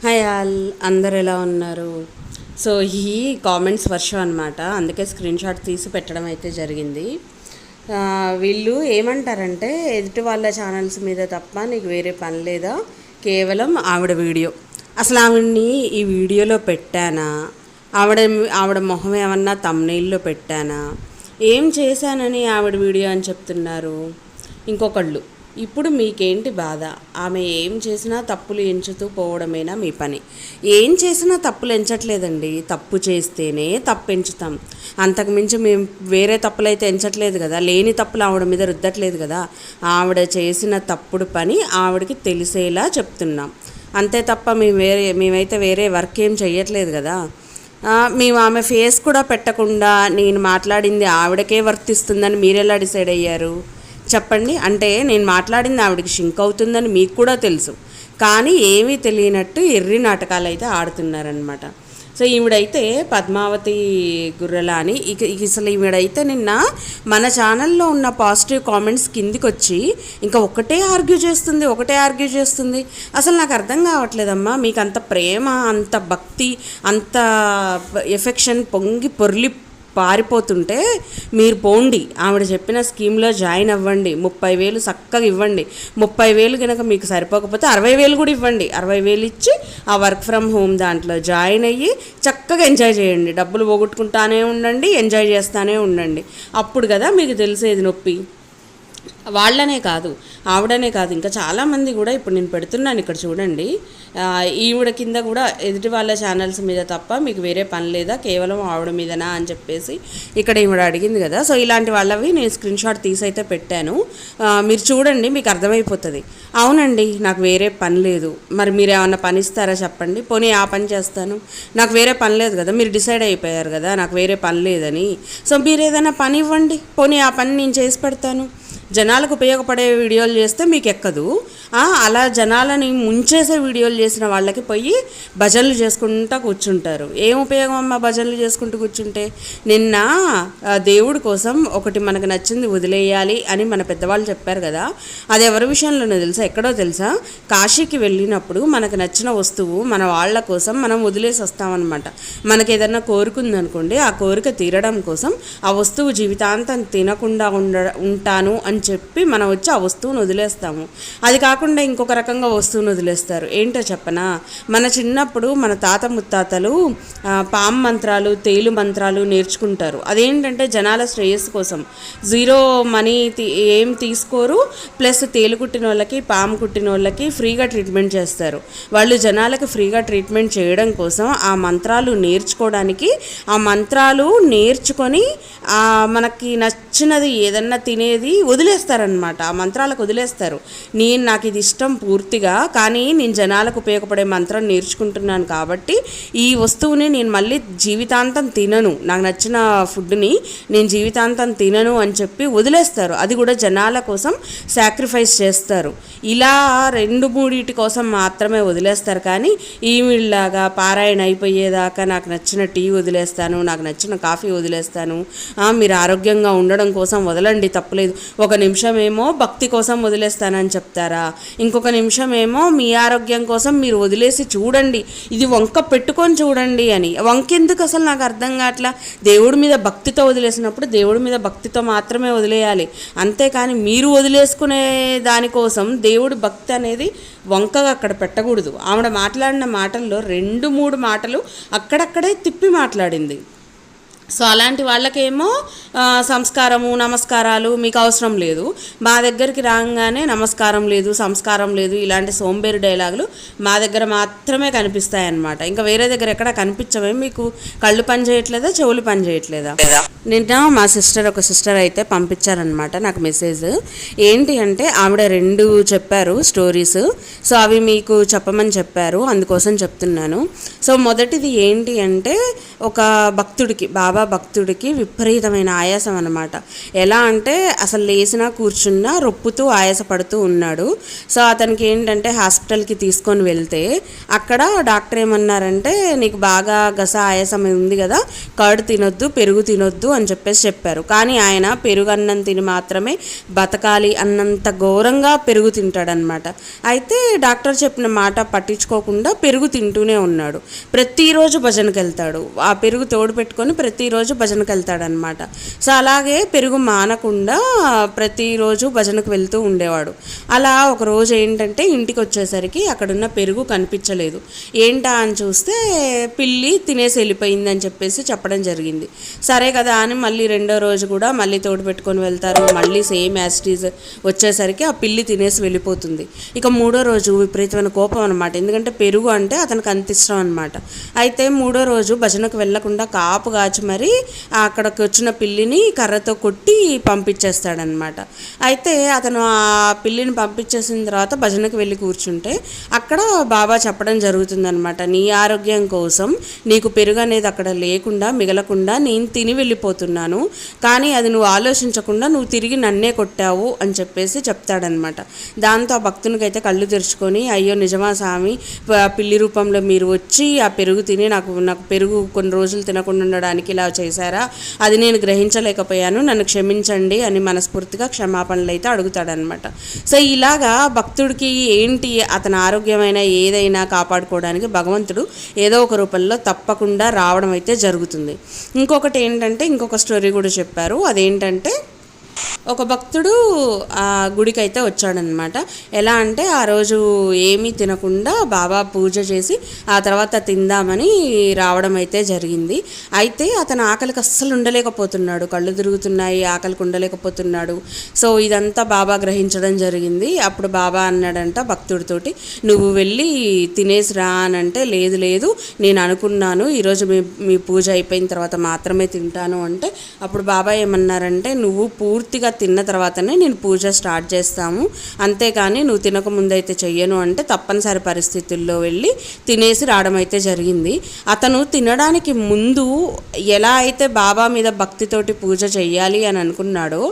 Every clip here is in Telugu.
హాయ్ ఆల్ అందరు ఎలా ఉన్నారు? సో ఈ కామెంట్స్ వర్షం అనమాట అందుకే స్క్రీన్ షాట్ తీసి పెట్టడం అయితే జరిగింది. వీళ్ళు ఏమంటారంటే ఎదుటి వాళ్ళ ఛానల్స్ మీద తప్ప నీకు వేరే పని లేదా? కేవలం ఆవిడ వీడియో. అసలు ఆవిడ్ని ఈ వీడియోలో పెట్టానా? ఆవిడ ఆవిడ మొహం ఏమన్నా తమ్నైల్లో పెట్టానా? ఏం చేశానని ఆవిడ వీడియో అని చెప్తున్నారు? ఇంకొకళ్ళు. ఇప్పుడు మీకేంటి బాధ? ఆమె ఏం చేసినా తప్పులు ఎంచుతూ పోవడమేనా మీ పని? ఏం చేసినా తప్పులు ఎంచట్లేదండి. తప్పు చేస్తేనే తప్పు ఎంచుతాం అంతకుమించి మేము వేరే తప్పులు అయితే ఎంచట్లేదు కదా? లేని తప్పులు ఆవిడ మీద రుద్దట్లేదు కదా? ఆవిడ చేసిన తప్పుడు పని ఆవిడకి తెలిసేలా చెప్తున్నాం. అంతే తప్ప మేము వేరే మేమైతే వేరే వర్క్ ఏం చేయట్లేదు కదా? మేము ఆమె ఫేస్ కూడా పెట్టకుండా నేను మాట్లాడింది ఆవిడకే వర్తిస్తుందని మీరెలా డిసైడ్ అయ్యారు? చెప్పండి. అంటే నేను మాట్లాడింది ఆవిడకి షింక్ అవుతుందని మీకు కూడా తెలుసు. కానీ ఏమీ తెలియనట్టు ఎర్రి నాటకాలు అయితే ఆడుతున్నారనమాట సో ఈవిడైతే పద్మావతి గుర్రెల అని ఇక ఇక అసలు ఈవిడైతే నిన్న మన ఛానల్లో ఉన్న పాజిటివ్ కామెంట్స్ కిందికి వచ్చి ఇంకా ఒకటే ఆర్గ్యూ చేస్తుంది ఒకటే ఆర్గ్యూ చేస్తుంది. అసలు నాకు అర్థం కావట్లేదమ్మా. మీకు అంత ప్రేమ అంత భక్తి అంత ఎఫెక్షన్ పొంగి పొర్లి పారిపోతుంటే మీరు పోండి. ఆవిడ చెప్పిన స్కీమ్లో జాయిన్ అవ్వండి. ముప్పై వేలు చక్కగా ఇవ్వండి. ముప్పై వేలు కనుక మీకు సరిపోకపోతే అరవై వేలు కూడా ఇవ్వండి. అరవై వేలు ఇచ్చి ఆ వర్క్ ఫ్రమ్ హోమ్ దాంట్లో జాయిన్ అయ్యి చక్కగా ఎంజాయ్ చేయండి. డబ్బులు పోగొట్టుకుంటానే ఉండండి ఎంజాయ్ చేస్తానే ఉండండి. అప్పుడు కదా మీకు తెలిసేది నొప్పి. వాళ్ళనే కాదు ఆవిడనే కాదు. ఇంకా చాలామంది కూడా ఇప్పుడు నేను పెడుతున్నాను ఇక్కడ చూడండి. ఈవిడ కింద కూడా ఎదుటి వాళ్ళ ఛానల్స్ మీద తప్ప మీకు వేరే పని లేదా కేవలం ఆవిడ మీదనా అని చెప్పేసి ఇక్కడ ఈవిడ అడిగింది కదా. సో ఇలాంటి వాళ్ళవి నేను స్క్రీన్ షాట్ తీసి అయితే పెట్టాను. మీరు చూడండి మీకు అర్థమైపోతుంది. అవునండి నాకు వేరే పని లేదు. మరి మీరు ఏమన్నా పని ఇస్తారా చెప్పండి. పోనీ ఆ పని చేస్తాను. నాకు వేరే పని లేదు కదా మీరు డిసైడ్ అయిపోయారు కదా నాకు వేరే పని లేదని. సో మీరు ఏదైనా పని ఇవ్వండి. పోనీ ఆ పని నేను చేసి పెడతాను. జనాలకు ఉపయోగపడే వీడియోలు చేస్తే మీకు ఎక్కదు. అలా జనాలని ముంచేసే వీడియోలు చేసిన వాళ్ళకి పోయి భజనలు చేసుకుంటూ కూర్చుంటారు. ఏం ఉపయోగం అమ్మా భజనలు చేసుకుంటూ కూర్చుంటే? నిన్న దేవుడి కోసం ఒకటి మనకు నచ్చింది వదిలేయాలి అని మన పెద్దవాళ్ళు చెప్పారు కదా. అది ఎవరి విషయంలోనో తెలుసా? ఎక్కడో తెలుసా? కాశీకి వెళ్ళినప్పుడు మనకు నచ్చిన వస్తువు మన వాళ్ళ కోసం మనం వదిలేసి వస్తామన్నమాట. మనకి ఏదన్నా కోరుకుంది అనుకోండి ఆ కోరిక తీరడం కోసం ఆ వస్తువు జీవితాంతం తినకుండా ఉండ ఉంటాను అని అని చెప్పి మనం వచ్చి ఆ వస్తువును వదిలేస్తాము. అది కాకుండా ఇంకొక రకంగా వస్తువును వదిలేస్తారు. ఏంటో చెప్పనా? మన చిన్నప్పుడు మన తాత ముత్తాతలు పామ్ పాము మంత్రాలు తేలు మంత్రాలు నేర్చుకుంటారు. అదేంటంటే జనాల శ్రేయస్సు కోసం. జీరో మనీ తీ- ఏం తీసుకోరు. ప్లస్ తేలు కుట్టిన వాళ్ళకి పాము కుట్టిన వాళ్ళకి ఫ్రీగా ట్రీట్మెంట్ చేస్తారు. వాళ్ళు జనాలకు ఫ్రీగా ట్రీట్మెంట్ చేయడం కోసం ఆ మంత్రాలు నేర్చుకోవడానికి ఆ మంత్రాలు నేర్చుకొని మనకి నచ్చినది ఏదన్నా తినేది వదిలేస్తారనమాట ఆ మంత్రాలకు వదిలేస్తారు. నేను నాకు ఇది ఇష్టం పూర్తిగా కానీ నేను జనాలకు ఉపయోగపడే మంత్రం నేర్చుకుంటున్నాను కాబట్టి ఈ వస్తువుని నేను మళ్ళీ జీవితాంతం తినను. నాకు నచ్చిన ఫుడ్ని నేను జీవితాంతం తినను అని చెప్పి వదిలేస్తారు. అది కూడా జనాల కోసం సాక్రిఫైస్ చేస్తారు. ఇలా రెండు మూడింటి కోసం మాత్రమే వదిలేస్తారు. కానీ ఈవిళ్ళలాగా పారాయణ అయిపోయేదాకా నాకు నచ్చిన టీ వదిలేస్తాను నాకు నచ్చిన కాఫీ వదిలేస్తాను. మీరు ఆరోగ్యంగా ఉండడం కోసం వదలండి తప్పలేదు. ఒక నిమిషం ఏమో భక్తి కోసం వదిలేస్తానని చెప్తారా? ఇంకొక నిమిషం ఏమో మీ ఆరోగ్యం కోసం మీరు వదిలేసి చూడండి. ఇది వంక పెట్టుకొని చూడండి అని. వంకెందుకు అసలు నాకు అర్థం కావట్లా? దేవుడి మీద భక్తితో వదిలేసినప్పుడు దేవుడి మీద భక్తితో మాత్రమే వదిలేయాలి. అంతేకాని మీరు వదిలేసుకునే దానికోసం దేవుడి భక్తి అనేది వంకగా అక్కడ పెట్టకూడదు. ఆవిడ మాట్లాడిన మాటల్లో రెండు మూడు మాటలు అక్కడక్కడే తిప్పి మాట్లాడింది. సో అలాంటి వాళ్ళకేమో సంస్కారము నమస్కారాలు మీకు అవసరం లేదు. మా దగ్గరికి రాగానే నమస్కారం లేదు సంస్కారం లేదు ఇలాంటి సోంబేరు డైలాగులు మా దగ్గర మాత్రమే కనిపిస్తాయి అన్నమాట ఇంకా వేరే దగ్గర ఎక్కడ కనిపించవే మీకు కళ్ళు పని చేయట్లేదా చెవులు పని చేయట్లేదా? నిన్న మా సిస్టర్ ఒక సిస్టర్ అయితే పంపించారనమాట నాకు మెసేజ్. ఏంటి అంటే ఆవిడ రెండు చెప్పారు స్టోరీస్. సో అవి మీకు చెప్పమని చెప్పారు అందుకోసం చెప్తున్నాను. సో మొదటిది ఏంటి అంటే ఒక భక్తుడికి బాబా బాబా భక్తుడికి విపరీతమైన ఆయాసం అనమాట ఎలా అంటే అసలు లేచినా కూర్చున్నా రొప్పుతూ ఆయాసపడుతూ ఉన్నాడు. సో అతనికి ఏంటంటే హాస్పిటల్కి తీసుకొని వెళ్తే అక్కడ డాక్టర్ ఏమన్నారంటే నీకు బాగా గస ఆయాసం ఉంది కదా కర్డ్ తినొద్దు పెరుగు తినొద్దు అని చెప్పేసి చెప్పారు. కానీ ఆయన పెరుగు అన్నం తిని మాత్రమే బతకాలి అన్నంత ఘోరంగా పెరుగు తింటాడనమాట అయితే డాక్టర్ చెప్పిన మాట పట్టించుకోకుండా పెరుగు తింటూనే ఉన్నాడు. ప్రతిరోజు భజనకి వెళ్తాడు ఆ పెరుగు తోడు పెట్టుకొని ప్రతిరోజు భజనకు వెళ్తాడనమాట సో అలాగే పెరుగు మానకుండా ప్రతిరోజు భజనకు వెళ్తూ ఉండేవాడు. అలా ఒక రోజు ఏంటంటే ఇంటికి వచ్చేసరికి అక్కడున్న పెరుగు కనిపించలేదు. ఏంటా అని చూస్తే పిల్లి తినేసి వెళ్ళిపోయింది అని చెప్పేసి చెప్పడం జరిగింది. సరే కదా అని మళ్ళీ రెండో రోజు కూడా మళ్ళీ తోడు పెట్టుకొని వెళ్తారు. మళ్ళీ సేమ్ యాసిటీస్ వచ్చేసరికి ఆ పిల్లి తినేసి వెళ్ళిపోతుంది. ఇక మూడో రోజు విపరీతమైన కోపం అనమాట ఎందుకంటే పెరుగు అంటే అతనికి అంత ఇష్టం అనమాట అయితే మూడో రోజు భజనకు వెళ్ళకుండా కాపు కాచి మరి అక్కడికి వచ్చిన పిల్లిని కర్రతో కొట్టి పంపించేస్తాడనమాట అయితే అతను ఆ పిల్లిని పంపించేసిన తర్వాత భజనకు వెళ్ళి కూర్చుంటే అక్కడ బాబా చెప్పడం జరుగుతుందనమాట నీ ఆరోగ్యం కోసం నీకు పెరుగు అనేది అక్కడ లేకుండా మిగలకుండా నేను తిని వెళ్ళిపోతున్నాను. కానీ అది నువ్వు ఆలోచించకుండా నువ్వు తిరిగి నన్నే కొట్టావు అని చెప్పేసి చెప్తాడనమాట దాంతో ఆ భక్తునికైతే కళ్ళు తెరుచుకొని అయ్యో నిజమా స్వామి పిల్లి రూపంలో మీరు వచ్చి ఆ పెరుగు తిని నాకు నాకు పెరుగు కొన్ని రోజులు తినకుండా ఉండడానికి ఇలా చేశారా? అది నేను గ్రహించలేకపోయాను. నన్ను క్షమించండి అని మనస్ఫూర్తిగా క్షమాపణలు అయితే అడుగుతాడనమాట సో ఇలాగా భక్తుడికి ఏంటి అతని ఆరోగ్యమైన ఏదైనా కాపాడుకోవడానికి భగవంతుడు ఏదో ఒక రూపంలో తప్పకుండా రావడం అయితే జరుగుతుంది. ఇంకొకటి ఏంటంటే ఇంకొక స్టోరీ కూడా చెప్పారు. అదేంటంటే ఒక భక్తుడు ఆ గుడికి అయితే వచ్చాడనమాట. ఎలా అంటే ఆ రోజు ఏమీ తినకుండా బాబా పూజ చేసి ఆ తర్వాత తిందామని రావడం అయితే జరిగింది. అయితే అతను ఆకలికి అస్సలు ఉండలేకపోతున్నాడు. కళ్ళు తిరుగుతున్నాయి ఆకలికి ఉండలేకపోతున్నాడు. సో ఇదంతా బాబా గ్రహించడం జరిగింది. అప్పుడు బాబా అన్నాడంట భక్తుడితోటి నువ్వు వెళ్ళి తినేసి రా అని అంటే లేదు లేదు నేను అనుకున్నాను. ఈరోజు మీ మీ పూజ అయిపోయిన తర్వాత మాత్రమే తింటాను అంటే అప్పుడు బాబా ఏమన్నారంటే నువ్వు పూర్తిగా తిన్న తర్వాతనే నేను పూజ స్టార్ట్ చేస్తాము. అంతేకాని నువ్వు తినక ముందైతే చెయ్యను అంటే తప్పనిసరి పరిస్థితుల్లో వెళ్ళి తినేసి రావడం అయితే జరిగింది. అతను తినడానికి ముందు ఎలా అయితే బాబా మీద భక్తితోటి పూజ చెయ్యాలి అని అనుకున్నాడో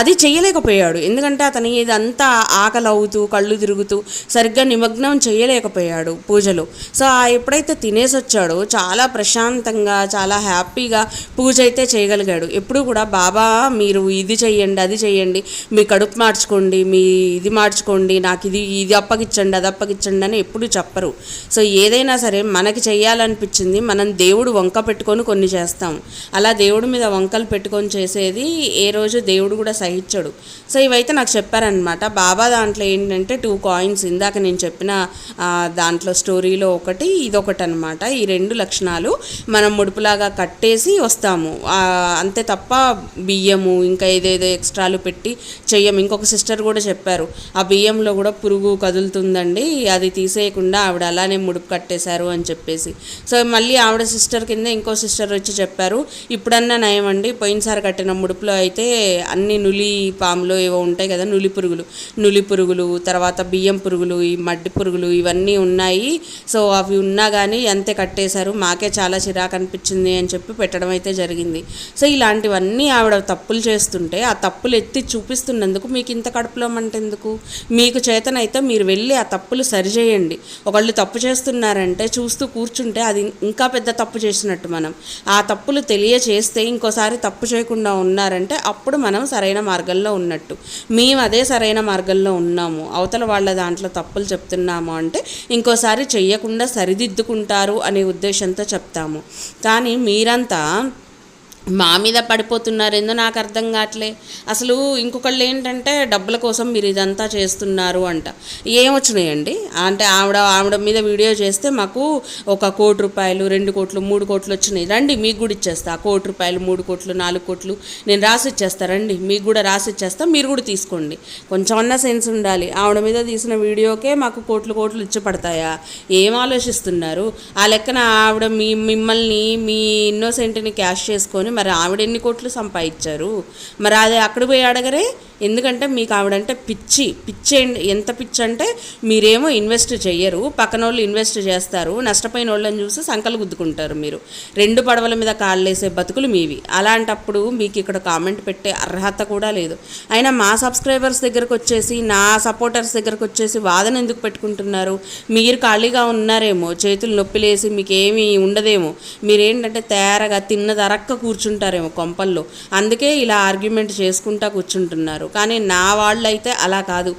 అది చేయలేకపోయాడు ఎందుకంటే అతను ఇదంతా ఆకలి అవుతూ కళ్ళు తిరుగుతూ సరిగ్గా నిమగ్నం చేయలేకపోయాడు పూజలో. సో ఆ ఎప్పుడైతే తినేసి వచ్చాడో చాలా ప్రశాంతంగా చాలా హ్యాపీగా పూజ అయితే చేయగలిగాడు. ఎప్పుడు కూడా బాబా మీరు ఇది చెయ్యండి అది చేయండి మీ కడుపు మార్చుకోండి మీ ఇది మార్చుకోండి నాకు ఇది ఇది అప్పగిచ్చండి అది అప్పగిచ్చండి అని ఎప్పుడు చెప్పరు. సో ఏదైనా సరే మనకి చేయాలనిపించింది మనం దేవుడు వంక పెట్టుకొని కొన్ని చేస్తాం. అలా దేవుడి మీద వంకలు పెట్టుకొని చేసేది ఏ రోజు దేవుడు కూడా సహించడు. సో ఇవైతే నాకు చెప్పారనమాట బాబా దాంట్లో ఏంటంటే టూ కాయిన్స్. ఇందాక నేను చెప్పిన దాంట్లో స్టోరీలో ఒకటి ఇదొకటి అనమాట ఈ రెండు లక్షణాలు మనం ముడుపులాగా కట్టేసి వస్తాము. అంతే తప్ప బియ్యము ఇంకా ఏదేదో ఎక్స్ట్రా వస్త్రాలు పెట్టి చెయ్యం. ఇంకొక సిస్టర్ కూడా చెప్పారు ఆ బియ్యంలో కూడా పురుగు కదులుతుందండి అది తీసేయకుండా ఆవిడ అలానే ముడుపు కట్టేశారు అని చెప్పేసి. సో మళ్ళీ ఆవిడ సిస్టర్ కింద ఇంకో సిస్టర్ వచ్చి చెప్పారు ఇప్పుడన్నా నయం అండి పోయినసారి కట్టిన ముడుపులో అయితే అన్ని నులి పాములు ఏవో ఉంటాయి కదా నులి పురుగులు. నులి పురుగులు తర్వాత బియ్యం పురుగులు ఈ మడ్డి పురుగులు ఇవన్నీ ఉన్నాయి. సో అవి ఉన్నా కానీ అంతే కట్టేశారు మాకే చాలా చిరాకు అనిపించింది అని చెప్పి పెట్టడం అయితే జరిగింది. సో ఇలాంటివన్నీ ఆవిడ తప్పులు చేస్తుంటే ఆ తప్పులు తప్పులు ఎత్తి చూపిస్తున్నందుకు మీకు ఇంత కడుపులో ఎందుకు మీకు చేతనైతే మీరు వెళ్ళి ఆ తప్పులు సరిచేయండి. ఒకళ్ళు తప్పు చేస్తున్నారంటే చూస్తూ కూర్చుంటే అది ఇంకా పెద్ద తప్పు చేసినట్టు మనం. ఆ తప్పులు తెలియచేస్తే ఇంకోసారి తప్పు చేయకుండా ఉన్నారంటే అప్పుడు మనం సరైన మార్గంలో ఉన్నట్టు. మేము అదే సరైన మార్గంలో ఉన్నాము. అవతల వాళ్ళ దాంట్లో తప్పులు చెప్తున్నాము అంటే ఇంకోసారి చెయ్యకుండా సరిదిద్దుకుంటారు అనే ఉద్దేశంతో చెప్తాము. కానీ మీరంతా మా మీద పడిపోతున్నారేందో నాకు అర్థం కావట్లే. అసలు ఇంకొకళ్ళు ఏంటంటే డబ్బుల కోసం మీరు ఇదంతా చేస్తున్నారు అంట. ఏమొచ్చినాయండి? అంటే ఆవిడ ఆవిడ మీద వీడియో చేస్తే మాకు ఒక కోటి రూపాయలు రెండు కోట్లు మూడు కోట్లు వచ్చినాయి. రండి మీకు కూడా ఇచ్చేస్తా. కోటి రూపాయలు మూడు కోట్లు నాలుగు కోట్లు నేను రాసి ఇచ్చేస్తా. రండి మీకు కూడా రాసి ఇచ్చేస్తా. మీరు కూడా తీసుకోండి. కొంచెం అన్న సెన్స్ ఉండాలి. ఆవిడ మీద తీసిన వీడియోకే మాకు కోట్లు కోట్లు ఇచ్చపడతాయా ఏం ఆలోచిస్తున్నారు? ఆ లెక్కన ఆవిడ మీ మిమ్మల్ని మీ ఇన్నోసెంట్ని క్యాష్ చేసుకొని మరి ఆవిడ ఎన్ని కోట్లు సంపాదించారు? మరి అది అక్కడ పోయి అడగరే? ఎందుకంటే మీకు ఆవిడంటే పిచ్చి. పిచ్చి ఎంత పిచ్చి అంటే మీరేమో ఇన్వెస్ట్ చెయ్యరు. పక్కన వాళ్ళు ఇన్వెస్ట్ చేస్తారు. నష్టపోయిన వాళ్ళని చూసి సంకలు గుద్దుకుంటారు మీరు. రెండు పడవల మీద కాళ్ళేసే బతుకులు మీవి. అలాంటప్పుడు మీకు ఇక్కడ కామెంట్ పెట్టే అర్హత కూడా లేదు. అయినా మా సబ్స్క్రైబర్స్ దగ్గరకు వచ్చేసి నా సపోర్టర్స్ దగ్గరకు వచ్చేసి వాదన ఎందుకు పెట్టుకుంటున్నారు? మీరు ఖాళీగా ఉన్నారేమో చేతులు నొప్పిలేసి మీకు ఉండదేమో. మీరేంటంటే తేరగా తిన్నది కూర్చు కూర్చుంటారేమో కొంపల్లో. అందుకే ఇలా ఆర్గ్యుమెంట్ చేసుకుంటా కూర్చుంటున్నారు. కానీ నా వాళ్ళు అయితే అలా కాదు.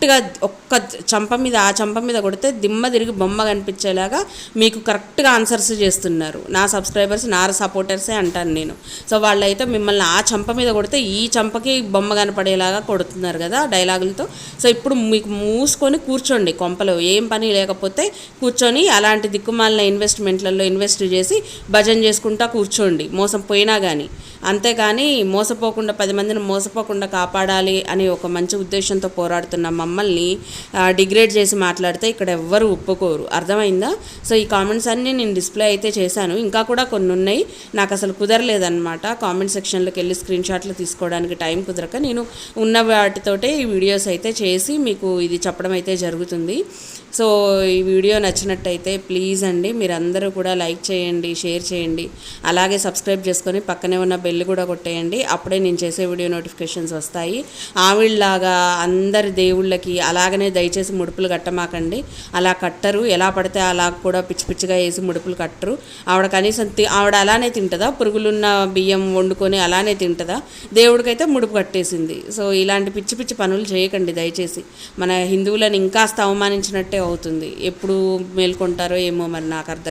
కరెక్ట్గా ఒక్క చంప మీద ఆ చంప మీద కొడితే దిమ్మ తిరిగి బొమ్మ కనిపించేలాగా మీకు కరెక్ట్గా ఆన్సర్స్ చేస్తున్నారు. నా సబ్స్క్రైబర్స్ నా సపోర్టర్సే అంటాను నేను. సో వాళ్ళైతే మిమ్మల్ని ఆ చంప మీద కొడితే ఈ చంపకి బొమ్మ కనపడేలాగా కొడుతున్నారు కదా డైలాగులతో. సో ఇప్పుడు మీకు మూసుకొని కూర్చోండి కొంపలో. ఏం పని లేకపోతే కూర్చొని అలాంటి దిక్కుమాలిన ఇన్వెస్ట్మెంట్లలో ఇన్వెస్ట్ చేసి భజన చేసుకుంటా కూర్చోండి. మోసం పోయినా కానీ అంతేకాని మోసపోకుండా పది మందిని మోసపోకుండా కాపాడాలి అని ఒక మంచి ఉద్దేశంతో పోరాడుతున్న మమ్మల్ని డిగ్రేడ్ చేసి మాట్లాడితే ఇక్కడ ఎవ్వరు ఒప్పుకోరు. అర్థమైందా? సో ఈ కామెంట్స్ అన్నీ నేను డిస్ప్లే అయితే చేశాను. ఇంకా కూడా కొన్ని ఉన్నాయి. నాకు అసలు కుదరలేదన్నమాట. కామెంట్ సెక్షన్లోకి వెళ్ళి స్క్రీన్ షాట్లు తీసుకోవడానికి టైం కుదరక నేను ఉన్న వాటితోటే ఈ వీడియోస్ అయితే చేసి మీకు ఇది చెప్పడం అయితే జరుగుతుంది. సో ఈ వీడియో నచ్చినట్టయితే ప్లీజ్ అండి మీరందరూ కూడా లైక్ చేయండి షేర్ చేయండి అలాగే సబ్స్క్రైబ్ చేసుకొని పక్కనే ఉన్న బెల్ కూడా కొట్టేయండి అప్పుడే నేను చేసే వీడియో నోటిఫికేషన్స్ వస్తాయి. ఆవిడలాగా అందరి దేవుళ్ళకి అలాగనే దయచేసి ముడుపులు కట్టమాకండి. అలా కట్టరు ఎలా పడితే అలా కూడా పిచ్చి పిచ్చిగా వేసి ముడుపులు కట్టరు. ఆవిడ కనీసం తి- ఆవిడ అలానే తింటుందా? పురుగులున్న బియ్యం వండుకొని అలానే తింటుందా? దేవుడికైతే ముడుపు కట్టేసింది. సో ఇలాంటి పిచ్చి పిచ్చి పనులు చేయకండి దయచేసి. మన హిందువులను ఇంకాస్త అవమానించినట్టే అవుతుంది. ఎప్పుడు మేల్కొంటారో ఏమో మరి నాకు అర్థం